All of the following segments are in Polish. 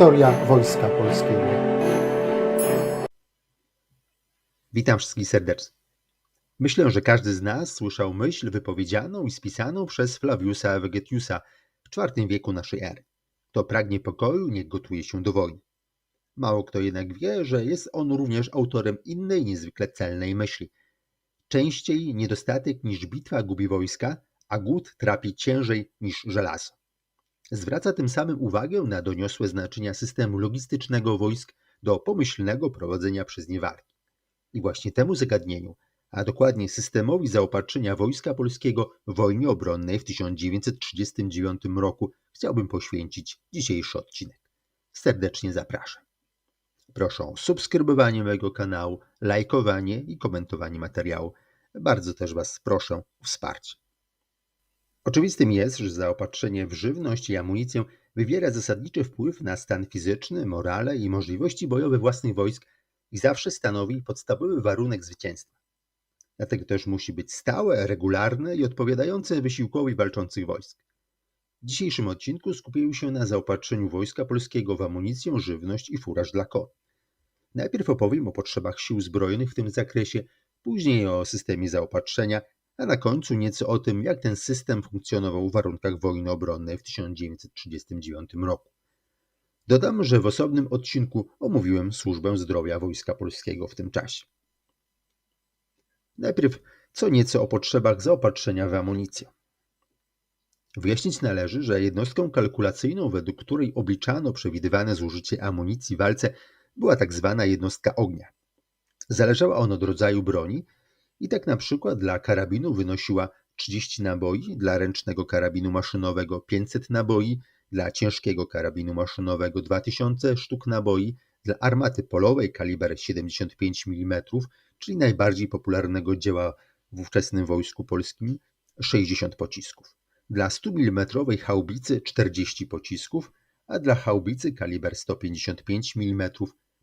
Historia Wojska Polskiego. Witam wszystkich serdecznie. Myślę, że każdy z nas słyszał myśl wypowiedzianą i spisaną przez Flaviusa Vegetiusa w IV wieku naszej ery. Kto pragnie pokoju, niech gotuje się do wojny. Mało kto jednak wie, że jest on również autorem innej niezwykle celnej myśli. Częściej niedostatek niż bitwa gubi wojska, a głód trapi ciężej niż żelazo. Zwraca tym samym uwagę na doniosłe znaczenia systemu logistycznego wojsk do pomyślnego prowadzenia przez nie walki. I właśnie temu zagadnieniu, a dokładnie systemowi zaopatrzenia Wojska Polskiego w wojnie obronnej w 1939 roku chciałbym poświęcić dzisiejszy odcinek. Serdecznie zapraszam. Proszę o subskrybowanie mojego kanału, lajkowanie i komentowanie materiału. Bardzo też Was proszę o wsparcie. Oczywistym jest, że zaopatrzenie w żywność i amunicję wywiera zasadniczy wpływ na stan fizyczny, morale i możliwości bojowe własnych wojsk i zawsze stanowi podstawowy warunek zwycięstwa. Dlatego też musi być stałe, regularne i odpowiadające wysiłkowi walczących wojsk. W dzisiejszym odcinku skupimy się na zaopatrzeniu Wojska Polskiego w amunicję, żywność i furaż dla koni. Najpierw opowiem o potrzebach sił zbrojnych w tym zakresie, później o systemie zaopatrzenia, a na końcu nieco o tym, jak ten system funkcjonował w warunkach wojny obronnej w 1939 roku. Dodam, że w osobnym odcinku omówiłem służbę zdrowia Wojska Polskiego w tym czasie. Najpierw co nieco o potrzebach zaopatrzenia w amunicję. Wyjaśnić należy, że jednostką kalkulacyjną, według której obliczano przewidywane zużycie amunicji w walce, była tak zwana jednostka ognia. Zależała ona od rodzaju broni i tak na przykład dla karabinu wynosiła 30 naboi, dla ręcznego karabinu maszynowego 500 naboi, dla ciężkiego karabinu maszynowego 2000 sztuk naboi, dla armaty polowej kaliber 75 mm, czyli najbardziej popularnego dzieła w ówczesnym wojsku polskim 60 pocisków, dla 100 mm haubicy 40 pocisków, a dla haubicy kaliber 155 mm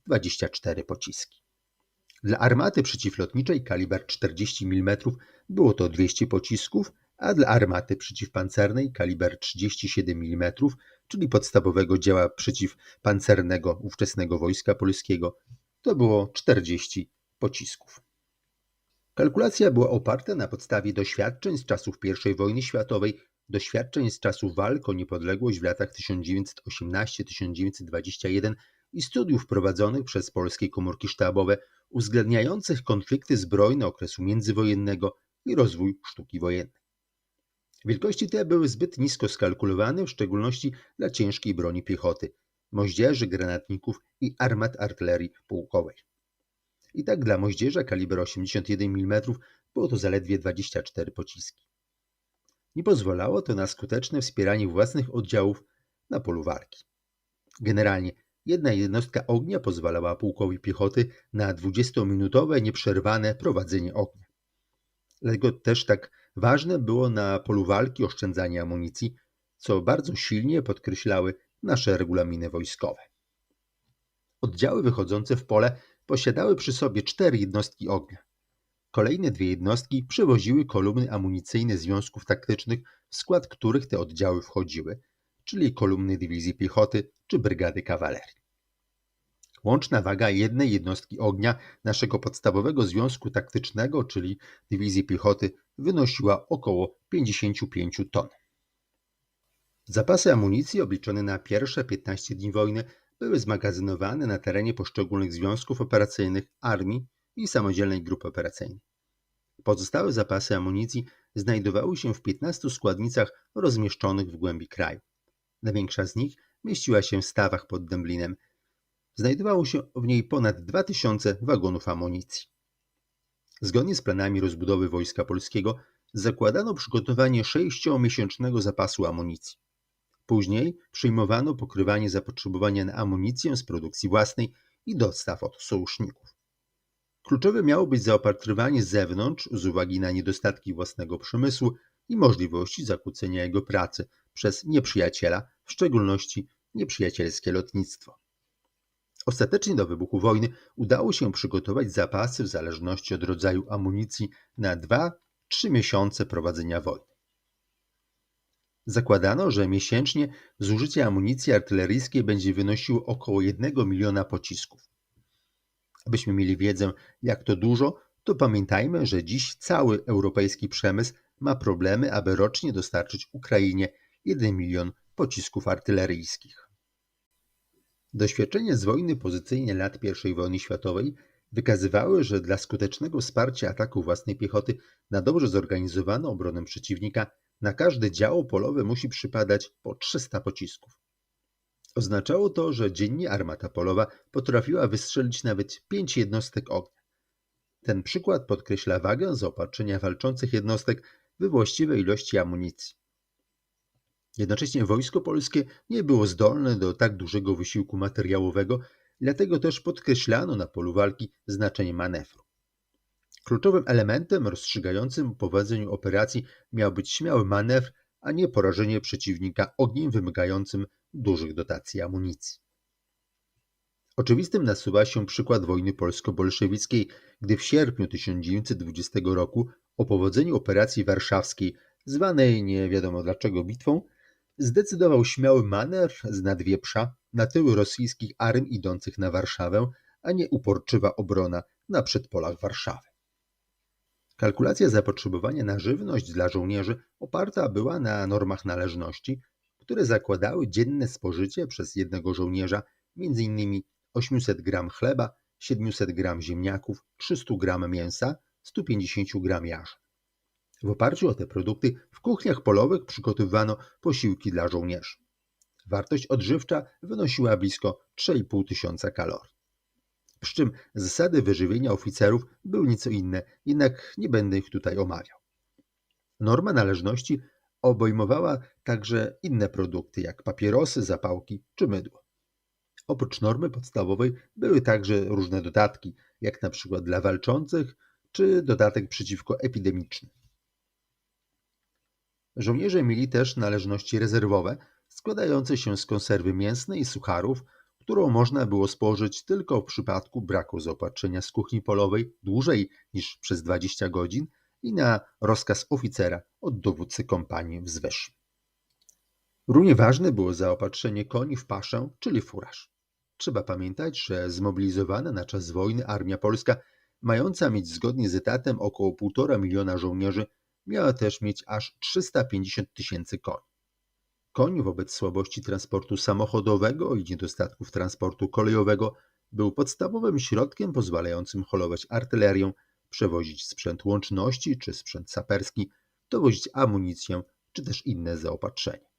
24 pociski. Dla armaty przeciwlotniczej kaliber 40 mm było to 200 pocisków, a dla armaty przeciwpancernej kaliber 37 mm, czyli podstawowego dzieła przeciwpancernego ówczesnego wojska polskiego, to było 40 pocisków. Kalkulacja była oparta na podstawie doświadczeń z czasów I wojny światowej, doświadczeń z czasów walk o niepodległość w latach 1918-1921 i studiów prowadzonych przez polskie komórki sztabowe uwzględniających konflikty zbrojne okresu międzywojennego i rozwój sztuki wojennej. Wielkości te były zbyt nisko skalkulowane, w szczególności dla ciężkiej broni piechoty, moździerzy, granatników i armat artylerii pułkowej. I tak dla moździerza kaliber 81 mm było to zaledwie 24 pociski. Nie pozwalało to na skuteczne wspieranie własnych oddziałów na polu walki. Generalnie jedna jednostka ognia pozwalała pułkowi piechoty na 20-minutowe nieprzerwane prowadzenie ognia. Dlatego też tak ważne było na polu walki oszczędzanie amunicji, co bardzo silnie podkreślały nasze regulaminy wojskowe. Oddziały wychodzące w pole posiadały przy sobie cztery jednostki ognia. Kolejne dwie jednostki przywoziły kolumny amunicyjne związków taktycznych, w skład których te oddziały wchodziły, czyli kolumny dywizji piechoty czy brygady kawalerii. Łączna waga jednej jednostki ognia naszego podstawowego związku taktycznego, czyli dywizji piechoty, wynosiła około 55 ton. Zapasy amunicji obliczone na pierwsze 15 dni wojny były zmagazynowane na terenie poszczególnych związków operacyjnych armii i samodzielnej grupy operacyjnej. Pozostałe zapasy amunicji znajdowały się w 15 składnicach rozmieszczonych w głębi kraju. Największa z nich mieściła się w stawach pod Dęblinem. Znajdowało się w niej ponad 2000 wagonów amunicji. Zgodnie z planami rozbudowy Wojska Polskiego zakładano przygotowanie sześciomiesięcznego zapasu amunicji. Później przyjmowano pokrywanie zapotrzebowania na amunicję z produkcji własnej i dostaw od sojuszników. Kluczowe miało być zaopatrywanie z zewnątrz z uwagi na niedostatki własnego przemysłu i możliwości zakłócenia jego pracy przez nieprzyjaciela, w szczególności nieprzyjacielskie lotnictwo. Ostatecznie do wybuchu wojny udało się przygotować zapasy w zależności od rodzaju amunicji na 2-3 miesiące prowadzenia wojny. Zakładano, że miesięcznie zużycie amunicji artyleryjskiej będzie wynosiło około 1 miliona pocisków. Abyśmy mieli wiedzę, jak to dużo, to pamiętajmy, że dziś cały europejski przemysł ma problemy, aby rocznie dostarczyć Ukrainie 1 milion pocisków artyleryjskich. Doświadczenia z wojny pozycyjnej lat I wojny światowej wykazywały, że dla skutecznego wsparcia ataku własnej piechoty na dobrze zorganizowaną obronę przeciwnika na każde działo polowe musi przypadać po 300 pocisków. Oznaczało to, że dziennie armata polowa potrafiła wystrzelić nawet 5 jednostek ognia. Ten przykład podkreśla wagę zaopatrzenia walczących jednostek we właściwej ilości amunicji. Jednocześnie wojsko polskie nie było zdolne do tak dużego wysiłku materiałowego, dlatego też podkreślano na polu walki znaczenie manewru. Kluczowym elementem rozstrzygającym o powodzeniu operacji miał być śmiały manewr, a nie porażenie przeciwnika ogniem wymagającym dużych dotacji amunicji. Oczywistym nasuwa się przykład wojny polsko-bolszewickiej, gdy w sierpniu 1920 roku o powodzeniu operacji warszawskiej, zwanej nie wiadomo dlaczego bitwą, zdecydował śmiały manewr z Nadwieprza na tyły rosyjskich armii idących na Warszawę, a nie uporczywa obrona na przedpolach Warszawy. Kalkulacja zapotrzebowania na żywność dla żołnierzy oparta była na normach należności, które zakładały dzienne spożycie przez jednego żołnierza m.in. 800 g chleba, 700 g ziemniaków, 300 g mięsa, 150 g jarzyn. W oparciu o te produkty w kuchniach polowych przygotowywano posiłki dla żołnierzy. Wartość odżywcza wynosiła blisko 3,5 tysiąca kalorii. Przy czym zasady wyżywienia oficerów były nieco inne, jednak nie będę ich tutaj omawiał. Norma należności obejmowała także inne produkty, jak papierosy, zapałki czy mydło. Oprócz normy podstawowej były także różne dodatki, jak na przykład dla walczących, czy dodatek przeciwko epidemiczny. Żołnierze mieli też należności rezerwowe, składające się z konserwy mięsnej i sucharów, którą można było spożyć tylko w przypadku braku zaopatrzenia z kuchni polowej dłużej niż przez 20 godzin i na rozkaz oficera od dowódcy kompanii wzwyż. Równie ważne było zaopatrzenie koni w paszę, czyli furaż. Trzeba pamiętać, że zmobilizowana na czas wojny armia polska, mająca mieć zgodnie z etatem około 1,5 miliona żołnierzy, miała też mieć aż 350 tysięcy koni. Koń wobec słabości transportu samochodowego i niedostatków transportu kolejowego był podstawowym środkiem pozwalającym holować artylerię, przewozić sprzęt łączności czy sprzęt saperski, dowozić amunicję czy też inne zaopatrzenie.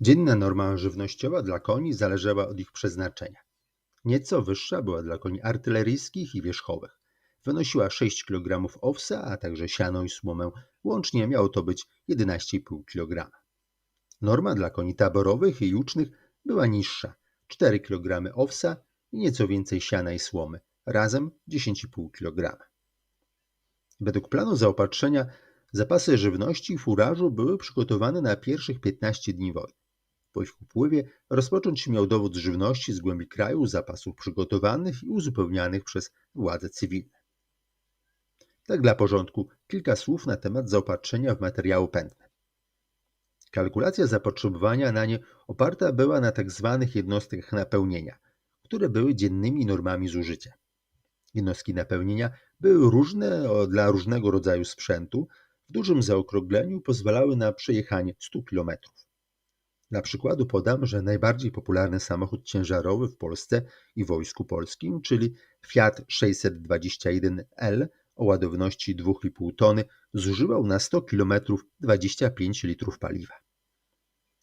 Dzienna norma żywnościowa dla koni zależała od ich przeznaczenia. Nieco wyższa była dla koni artyleryjskich i wierzchowych. Wynosiła 6 kg owsa, a także siano i słomę. Łącznie miało to być 11,5 kg. Norma dla koni taborowych i jucznych była niższa 4 kg owsa i nieco więcej siana i słomy, razem 10,5 kg. Według planu zaopatrzenia zapasy żywności i furażu były przygotowane na pierwszych 15 dni wojny. Po ich upływie rozpocząć się miał dowód żywności z głębi kraju, zapasów przygotowanych i uzupełnianych przez władze cywilne. Tak dla porządku kilka słów na temat zaopatrzenia w materiały pędne. Kalkulacja zapotrzebowania na nie oparta była na tzw. Tak jednostkach napełnienia, które były dziennymi normami zużycia. Jednostki napełnienia były różne dla różnego rodzaju sprzętu, w dużym zaokrągleniu pozwalały na przejechanie 100 km. Dla przykładu podam, że najbardziej popularny samochód ciężarowy w Polsce i Wojsku Polskim, czyli Fiat 621L o ładowności 2,5 tony, zużywał na 100 km 25 litrów paliwa.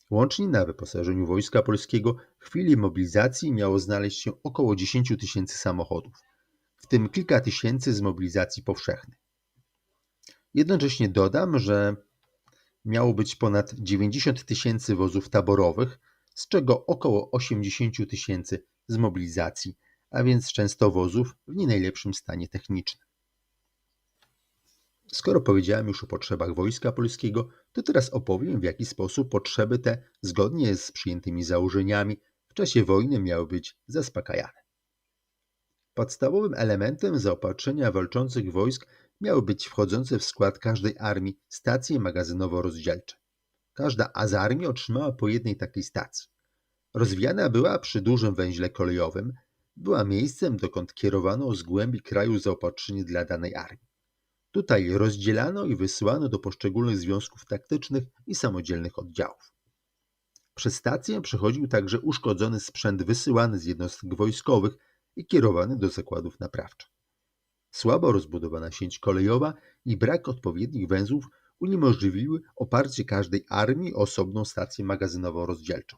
Łącznie na wyposażeniu Wojska Polskiego w chwili mobilizacji miało znaleźć się około 10 tysięcy samochodów, w tym kilka tysięcy z mobilizacji powszechnej. Jednocześnie dodam, że miało być ponad 90 tysięcy wozów taborowych, z czego około 80 tysięcy z mobilizacji, a więc często wozów w nie najlepszym stanie technicznym. Skoro powiedziałem już o potrzebach Wojska Polskiego, to teraz opowiem, w jaki sposób potrzeby te, zgodnie z przyjętymi założeniami, w czasie wojny miały być zaspokajane. Podstawowym elementem zaopatrzenia walczących wojsk miały być wchodzące w skład każdej armii stacje magazynowo-rozdzielcze. Każda z armii otrzymała po jednej takiej stacji. Rozwijana była przy dużym węźle kolejowym, była miejscem, dokąd kierowano z głębi kraju zaopatrzenie dla danej armii. Tutaj rozdzielano i wysyłano do poszczególnych związków taktycznych i samodzielnych oddziałów. Przez stację przechodził także uszkodzony sprzęt wysyłany z jednostek wojskowych i kierowany do zakładów naprawczych. Słabo rozbudowana sieć kolejowa i brak odpowiednich węzłów uniemożliwiły oparcie każdej armii o osobną stację magazynową-rozdzielczą.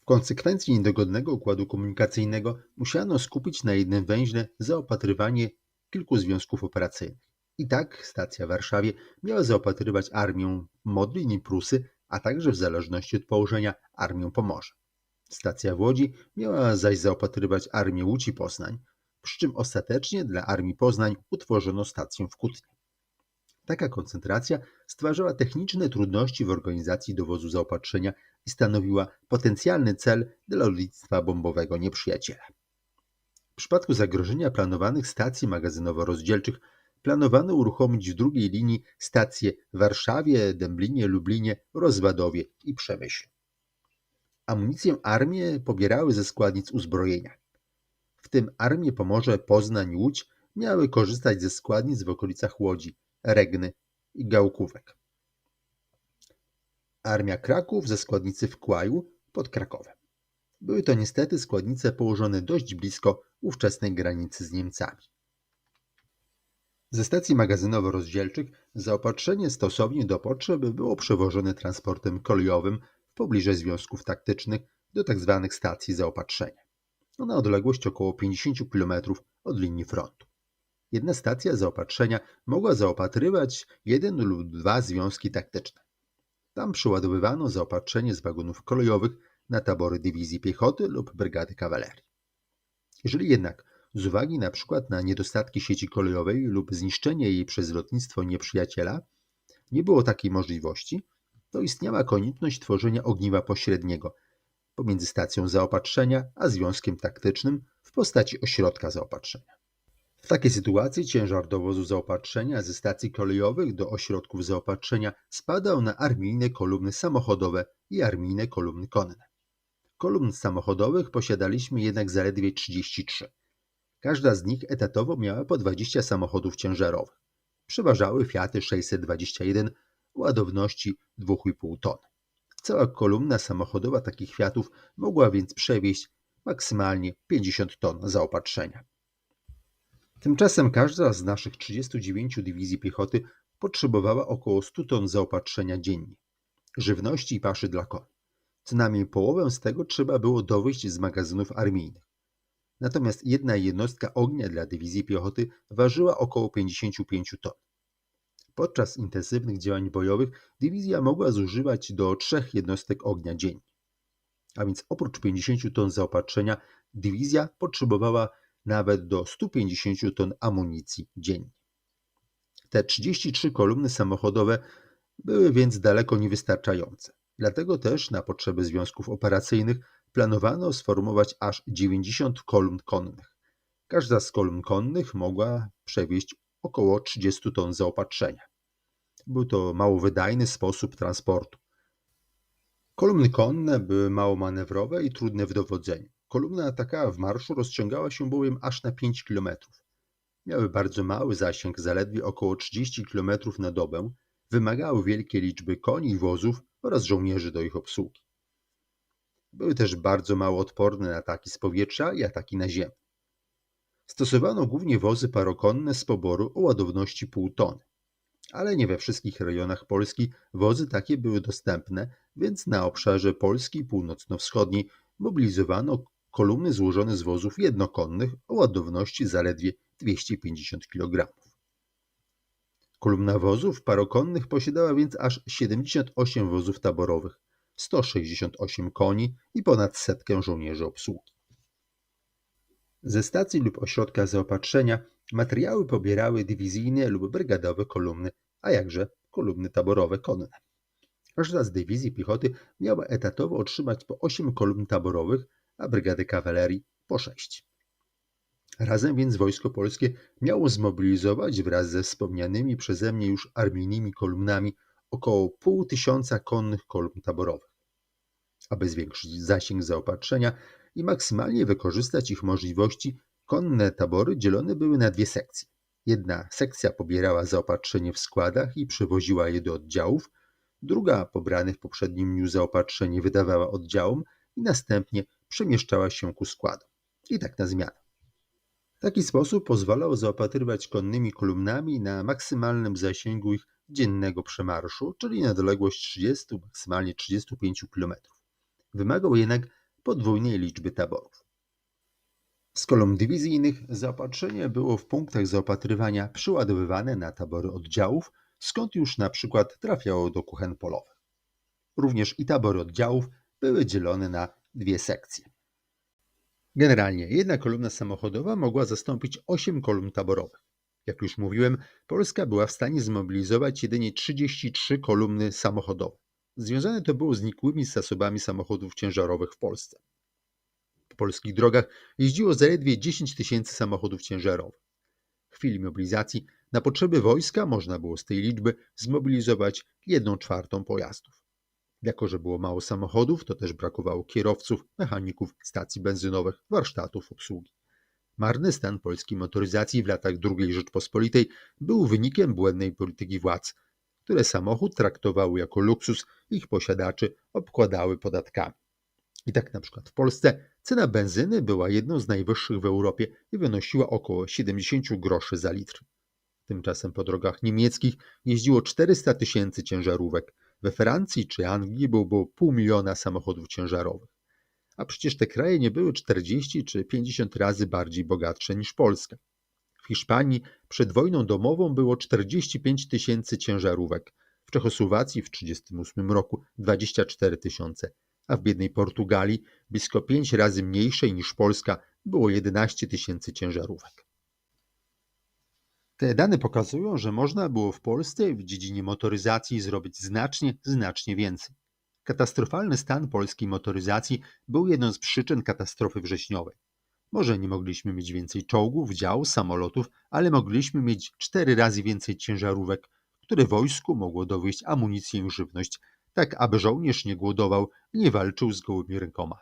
W konsekwencji niedogodnego układu komunikacyjnego musiano skupić na jednym węźle zaopatrywanie kilku związków operacyjnych. I tak stacja w Warszawie miała zaopatrywać armię Modlin i Prusy, a także w zależności od położenia armię Pomorza. Stacja w Łodzi miała zaś zaopatrywać armię Łódź i Poznań, przy czym ostatecznie dla armii Poznań utworzono stację w Kutnie. Taka koncentracja stwarzała techniczne trudności w organizacji dowozu zaopatrzenia i stanowiła potencjalny cel dla lotnictwa bombowego nieprzyjaciela. W przypadku zagrożenia planowanych stacji magazynowo-rozdzielczych planowano uruchomić w drugiej linii stacje w Warszawie, Dęblinie, Lublinie, Rozwadowie i Przemyślu. Amunicję armie pobierały ze składnic uzbrojenia. W tym armie Pomorze, Poznań, Łódź miały korzystać ze składnic w okolicach Łodzi, Regny i Gałkówek. Armia Kraków ze składnicy w Kłaju pod Krakowem. Były to niestety składnice położone dość blisko ówczesnej granicy z Niemcami. Ze stacji magazynowo-rozdzielczych zaopatrzenie stosownie do potrzeby było przewożone transportem kolejowym w pobliże związków taktycznych do tzw. stacji zaopatrzenia. Na odległość około 50 km od linii frontu. Jedna stacja zaopatrzenia mogła zaopatrywać jeden lub dwa związki taktyczne. Tam przyładowywano zaopatrzenie z wagonów kolejowych na tabory dywizji piechoty lub brygady kawalerii. Jeżeli jednak z uwagi na przykład na niedostatki sieci kolejowej lub zniszczenie jej przez lotnictwo nieprzyjaciela nie było takiej możliwości, to istniała konieczność tworzenia ogniwa pośredniego pomiędzy stacją zaopatrzenia a związkiem taktycznym w postaci ośrodka zaopatrzenia. W takiej sytuacji ciężar dowozu zaopatrzenia ze stacji kolejowych do ośrodków zaopatrzenia spadał na armijne kolumny samochodowe i armijne kolumny konne. Kolumn samochodowych posiadaliśmy jednak zaledwie 33. Każda z nich etatowo miała po 20 samochodów ciężarowych. Przeważały Fiaty 621 o ładowności 2,5 tony. Cała kolumna samochodowa takich Fiatów mogła więc przewieźć maksymalnie 50 ton zaopatrzenia. Tymczasem każda z naszych 39 dywizji piechoty potrzebowała około 100 ton zaopatrzenia dziennie, żywności i paszy dla koni. Co najmniej połowę z tego trzeba było dowieść z magazynów armijnych. Natomiast jedna jednostka ognia dla dywizji piechoty ważyła około 55 ton. Podczas intensywnych działań bojowych dywizja mogła zużywać do trzech jednostek ognia dziennie. A więc oprócz 50 ton zaopatrzenia, dywizja potrzebowała nawet do 150 ton amunicji dziennie. Te 33 kolumny samochodowe były więc daleko niewystarczające. Dlatego też na potrzeby związków operacyjnych planowano sformować aż 90 kolumn konnych. Każda z kolumn konnych mogła przewieźć około 30 ton zaopatrzenia. Był to mało wydajny sposób transportu. Kolumny konne były mało manewrowe i trudne w dowodzeniu. Kolumna taka w marszu rozciągała się bowiem aż na 5 km. Miały bardzo mały zasięg, zaledwie około 30 km na dobę, wymagały wielkiej liczby koni i wozów oraz żołnierzy do ich obsługi. Były też bardzo mało odporne na ataki z powietrza i ataki na ziemię. Stosowano głównie wozy parokonne z poboru o ładowności pół tony. Ale nie we wszystkich rejonach Polski wozy takie były dostępne, więc na obszarze Polski północno-wschodniej mobilizowano kolumny złożone z wozów jednokonnych o ładowności zaledwie 250 kg. Kolumna wozów parokonnych posiadała więc aż 78 wozów taborowych, 168 koni i ponad setkę żołnierzy obsługi. Ze stacji lub ośrodka zaopatrzenia materiały pobierały dywizyjne lub brygadowe kolumny, a jakże kolumny taborowe konne. Każda z dywizji piechoty miała etatowo otrzymać po 8 kolumn taborowych, a brygady kawalerii po 6. Razem więc wojsko polskie miało zmobilizować wraz ze wspomnianymi przeze mnie już armijnymi kolumnami około pół tysiąca konnych kolumn taborowych. Aby zwiększyć zasięg zaopatrzenia i maksymalnie wykorzystać ich możliwości, konne tabory dzielone były na dwie sekcje. Jedna sekcja pobierała zaopatrzenie w składach i przewoziła je do oddziałów, druga pobrane w poprzednim dniu zaopatrzenie wydawała oddziałom i następnie przemieszczała się ku składom. I tak na zmianę. Taki sposób pozwalał zaopatrywać konnymi kolumnami na maksymalnym zasięgu ich dziennego przemarszu, czyli na odległość 30, maksymalnie 35 km. Wymagał jednak podwójnej liczby taborów. Z kolumn dywizyjnych zaopatrzenie było w punktach zaopatrywania przyładowywane na tabory oddziałów, skąd już na przykład trafiało do kuchen polowych. Również i tabory oddziałów były dzielone na dwie sekcje. Generalnie jedna kolumna samochodowa mogła zastąpić 8 kolumn taborowych. Jak już mówiłem, Polska była w stanie zmobilizować jedynie 33 kolumny samochodowe. Związane to było z nikłymi zasobami samochodów ciężarowych w Polsce. Po polskich drogach jeździło zaledwie 10 tysięcy samochodów ciężarowych. W chwili mobilizacji na potrzeby wojska można było z tej liczby zmobilizować 1 czwartą pojazdów. Jako, że było mało samochodów, to też brakowało kierowców, mechaników, stacji benzynowych, warsztatów obsługi. Marny stan polskiej motoryzacji w latach II Rzeczpospolitej był wynikiem błędnej polityki władz, które samochód traktowały jako luksus ich posiadaczy obkładały podatkami. I tak na przykład w Polsce cena benzyny była jedną z najwyższych w Europie i wynosiła około 70 groszy za litr. Tymczasem po drogach niemieckich jeździło 400 tysięcy ciężarówek, we Francji czy Anglii było pół miliona samochodów ciężarowych. A przecież te kraje nie były 40 czy 50 razy bardziej bogatsze niż Polska. W Hiszpanii przed wojną domową było 45 tysięcy ciężarówek, w Czechosłowacji w 1938 roku 24 tysiące, a w biednej Portugalii, blisko 5 razy mniejszej niż Polska, było 11 tysięcy ciężarówek. Te dane pokazują, że można było w Polsce w dziedzinie motoryzacji zrobić znacznie, znacznie więcej. Katastrofalny stan polskiej motoryzacji był jedną z przyczyn katastrofy wrześniowej. Może nie mogliśmy mieć więcej czołgów, dział, samolotów, ale mogliśmy mieć cztery razy więcej ciężarówek, które wojsku mogło dowieść amunicję i żywność, tak aby żołnierz nie głodował nie walczył z gołymi rękoma.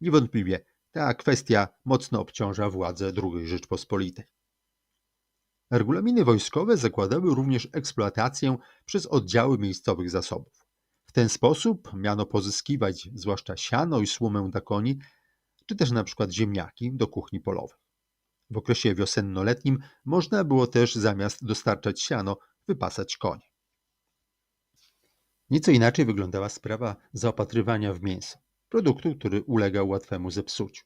Niewątpliwie ta kwestia mocno obciąża władzę II Rzeczpospolitej. Regulaminy wojskowe zakładały również eksploatację przez oddziały miejscowych zasobów. W ten sposób miano pozyskiwać zwłaszcza siano i słomę dla koni, czy też na przykład ziemniaki do kuchni polowej. W okresie wiosennoletnim można było też zamiast dostarczać siano, wypasać konie. Nieco inaczej wyglądała sprawa zaopatrywania w mięso, produktu, który ulegał łatwemu zepsuciu.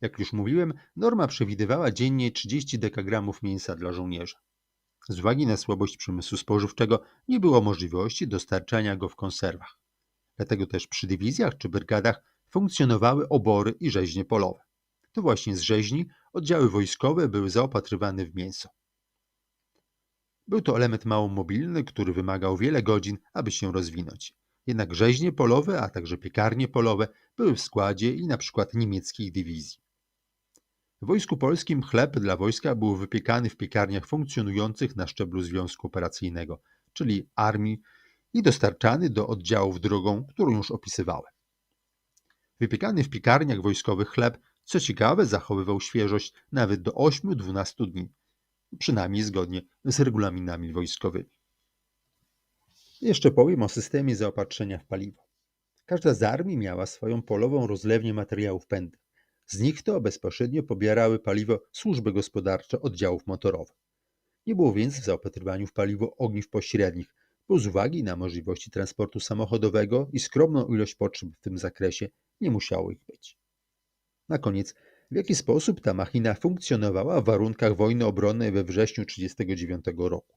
Jak już mówiłem, norma przewidywała dziennie 30 dekagramów mięsa dla żołnierza. Z uwagi na słabość przemysłu spożywczego nie było możliwości dostarczania go w konserwach. Dlatego też przy dywizjach czy brygadach funkcjonowały obory i rzeźnie polowe. To właśnie z rzeźni oddziały wojskowe były zaopatrywane w mięso. Był to element mało mobilny, który wymagał wiele godzin, aby się rozwinąć. Jednak rzeźnie polowe, a także piekarnie polowe były w składzie i na przykład niemieckich dywizji. W Wojsku Polskim chleb dla wojska był wypiekany w piekarniach funkcjonujących na szczeblu Związku Operacyjnego, czyli armii, i dostarczany do oddziałów drogą, którą już opisywałem. Wypiekany w piekarniach wojskowych chleb, co ciekawe, zachowywał świeżość nawet do 8-12 dni, przynajmniej zgodnie z regulaminami wojskowymi. Jeszcze powiem o systemie zaopatrzenia w paliwo. Każda z armii miała swoją polową rozlewnię materiałów pędnych. Z nich to bezpośrednio pobierały paliwo służby gospodarcze oddziałów motorowych. Nie było więc w zaopatrywaniu w paliwo ogniw pośrednich, bo z uwagi na możliwości transportu samochodowego i skromną ilość potrzeb w tym zakresie nie musiało ich być. Na koniec, w jaki sposób ta machina funkcjonowała w warunkach wojny obronnej we wrześniu 1939 roku?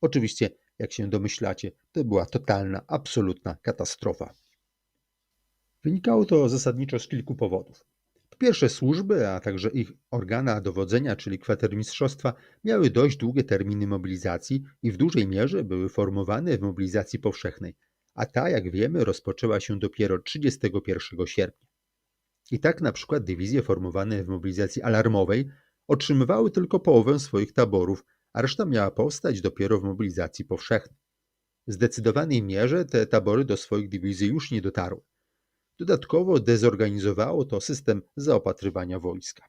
Oczywiście, jak się domyślacie, to była totalna, absolutna katastrofa. Wynikało to zasadniczo z kilku powodów. Po pierwsze, służby, a także ich organa dowodzenia, czyli kwatermistrzostwa, miały dość długie terminy mobilizacji i w dużej mierze były formowane w mobilizacji powszechnej, a ta, jak wiemy, rozpoczęła się dopiero 31 sierpnia. I tak na przykład dywizje formowane w mobilizacji alarmowej otrzymywały tylko połowę swoich taborów, a reszta miała powstać dopiero w mobilizacji powszechnej. W zdecydowanej mierze te tabory do swoich dywizji już nie dotarły. Dodatkowo dezorganizowało to system zaopatrywania wojska.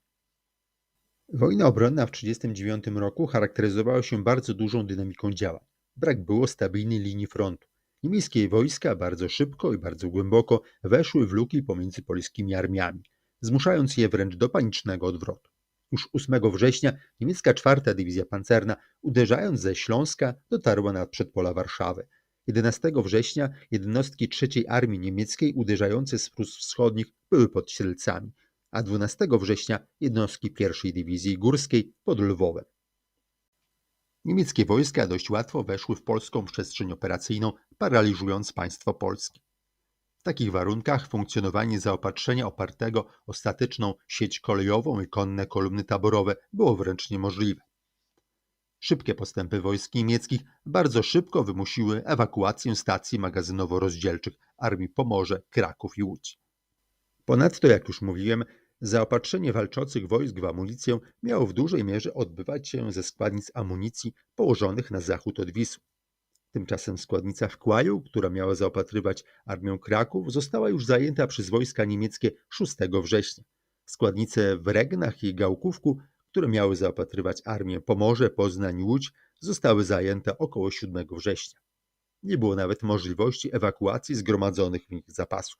Wojna obronna w 1939 roku charakteryzowała się bardzo dużą dynamiką działań. Brak było stabilnej linii frontu. Niemieckie wojska bardzo szybko i bardzo głęboko weszły w luki pomiędzy polskimi armiami, zmuszając je wręcz do panicznego odwrotu. Już 8 września niemiecka czwarta dywizja pancerna, uderzając ze Śląska, dotarła na przedpola Warszawy. 11 września jednostki trzeciej Armii Niemieckiej uderzające z Prus Wschodnich były pod Sielcami, a 12 września jednostki pierwszej dywizji górskiej pod Lwowem. Niemieckie wojska dość łatwo weszły w polską przestrzeń operacyjną, paraliżując państwo polskie. W takich warunkach funkcjonowanie zaopatrzenia opartego o statyczną sieć kolejową i konne kolumny taborowe było wręcz niemożliwe. Szybkie postępy wojsk niemieckich bardzo szybko wymusiły ewakuację stacji magazynowo-rozdzielczych Armii Pomorze, Kraków i Łódź. Ponadto, jak już mówiłem, zaopatrzenie walczących wojsk w amunicję miało w dużej mierze odbywać się ze składnic amunicji położonych na zachód od Wisły. Tymczasem składnica w Kłaju, która miała zaopatrywać armię Kraków, została już zajęta przez wojska niemieckie 6 września. Składnice w Regnach i Gałkówku, które miały zaopatrywać armię Pomorze, Poznań Łódź, zostały zajęte około 7 września. Nie było nawet możliwości ewakuacji zgromadzonych w nich zapasów.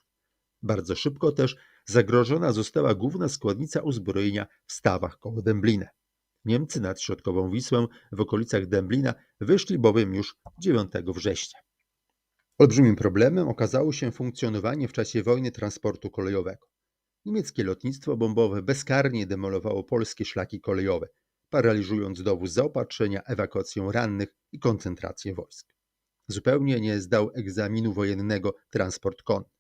Bardzo szybko też zagrożona została główna składnica uzbrojenia w stawach koło Dęblina. Niemcy nad środkową Wisłę w okolicach Dęblina wyszli bowiem już 9 września. Olbrzymim problemem okazało się funkcjonowanie w czasie wojny transportu kolejowego. Niemieckie lotnictwo bombowe bezkarnie demolowało polskie szlaki kolejowe, paraliżując dowóz zaopatrzenia, ewakuację rannych i koncentrację wojsk. Zupełnie nie zdał egzaminu wojennego transport konny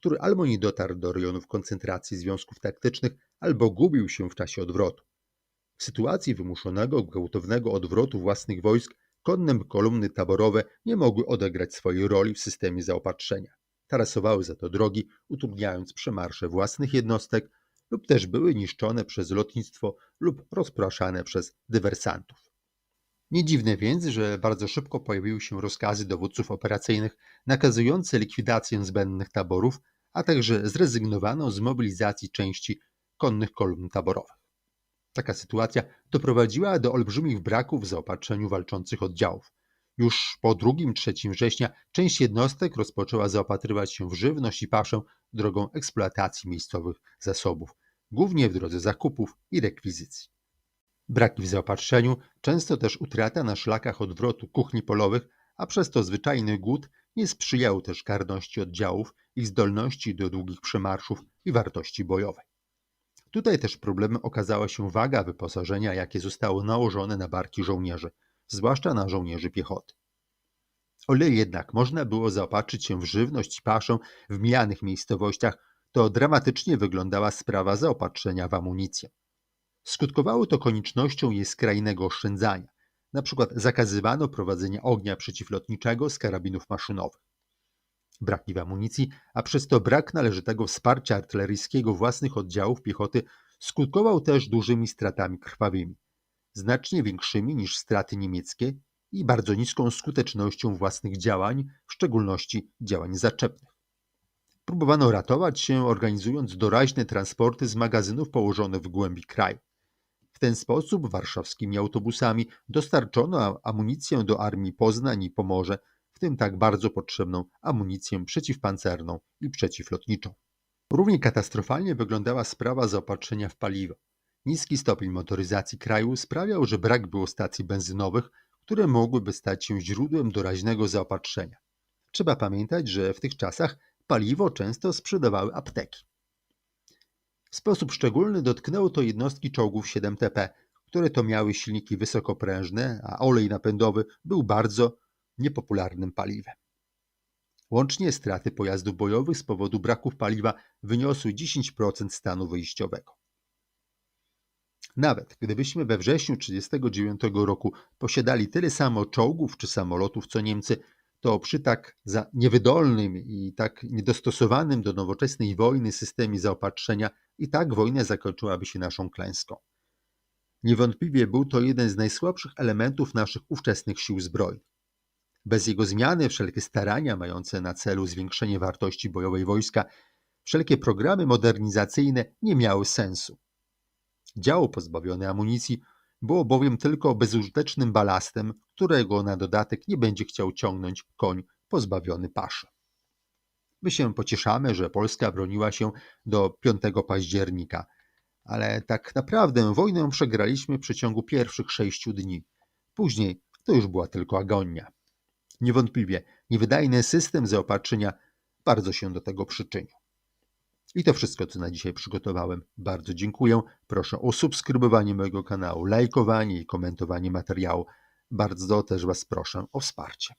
który albo nie dotarł do rejonów koncentracji związków taktycznych, albo gubił się w czasie odwrotu. W sytuacji wymuszonego gwałtownego odwrotu własnych wojsk konne kolumny taborowe nie mogły odegrać swojej roli w systemie zaopatrzenia. Tarasowały za to drogi, utrudniając przemarsze własnych jednostek lub też były niszczone przez lotnictwo lub rozpraszane przez dywersantów. Nie dziwne więc, że bardzo szybko pojawiły się rozkazy dowódców operacyjnych nakazujące likwidację zbędnych taborów, a także zrezygnowano z mobilizacji części konnych kolumn taborowych. Taka sytuacja doprowadziła do olbrzymich braków w zaopatrzeniu walczących oddziałów. Już po 2-3 września część jednostek rozpoczęła zaopatrywać się w żywność i paszę drogą eksploatacji miejscowych zasobów, głównie w drodze zakupów i rekwizycji. Braki w zaopatrzeniu, często też utrata na szlakach odwrotu kuchni polowych, a przez to zwyczajny głód nie sprzyjał też karności oddziałów, ich zdolności do długich przemarszów i wartości bojowej. Tutaj też problemem okazała się waga wyposażenia, jakie zostało nałożone na barki żołnierzy, zwłaszcza na żołnierzy piechoty. O ile jednak można było zaopatrzyć się w żywność i paszę w mijanych miejscowościach, to dramatycznie wyglądała sprawa zaopatrzenia w amunicję. Skutkowało to koniecznością jej skrajnego oszczędzania. Na przykład zakazywano prowadzenia ognia przeciwlotniczego z karabinów maszynowych. Braki w amunicji, a przez to brak należytego wsparcia artyleryjskiego własnych oddziałów piechoty skutkował też dużymi stratami krwawymi, znacznie większymi niż straty niemieckie i bardzo niską skutecznością własnych działań, w szczególności działań zaczepnych. Próbowano ratować się, organizując doraźne transporty z magazynów położonych w głębi kraju. W ten sposób warszawskimi autobusami dostarczono amunicję do armii Poznań i Pomorze, w tym tak bardzo potrzebną amunicję przeciwpancerną i przeciwlotniczą. Równie katastrofalnie wyglądała sprawa zaopatrzenia w paliwo. Niski stopień motoryzacji kraju sprawiał, że brak było stacji benzynowych, które mogłyby stać się źródłem doraźnego zaopatrzenia. Trzeba pamiętać, że w tych czasach paliwo często sprzedawały apteki. W sposób szczególny dotknęło to jednostki czołgów 7TP, które to miały silniki wysokoprężne, a olej napędowy był bardzo niepopularnym paliwem. Łącznie straty pojazdów bojowych z powodu braków paliwa wyniosły 10% stanu wyjściowego. Nawet gdybyśmy we wrześniu 1939 roku posiadali tyle samo czołgów czy samolotów co Niemcy, to przy tak za niewydolnym i tak niedostosowanym do nowoczesnej wojny systemie zaopatrzenia i tak wojna zakończyłaby się naszą klęską. Niewątpliwie był to jeden z najsłabszych elementów naszych ówczesnych sił zbrojnych. Bez jego zmiany wszelkie starania mające na celu zwiększenie wartości bojowej wojska, wszelkie programy modernizacyjne nie miały sensu. Działo pozbawione amunicji było bowiem tylko bezużytecznym balastem, którego na dodatek nie będzie chciał ciągnąć koń pozbawiony paszy. My się pocieszamy, że Polska broniła się do 5 października, ale tak naprawdę wojnę przegraliśmy w przeciągu pierwszych sześciu dni. Później to już była tylko agonia. Niewątpliwie niewydajny system zaopatrzenia bardzo się do tego przyczynił. I to wszystko, co na dzisiaj przygotowałem. Bardzo dziękuję. Proszę o subskrybowanie mojego kanału, lajkowanie i komentowanie materiału. Bardzo też Was proszę o wsparcie.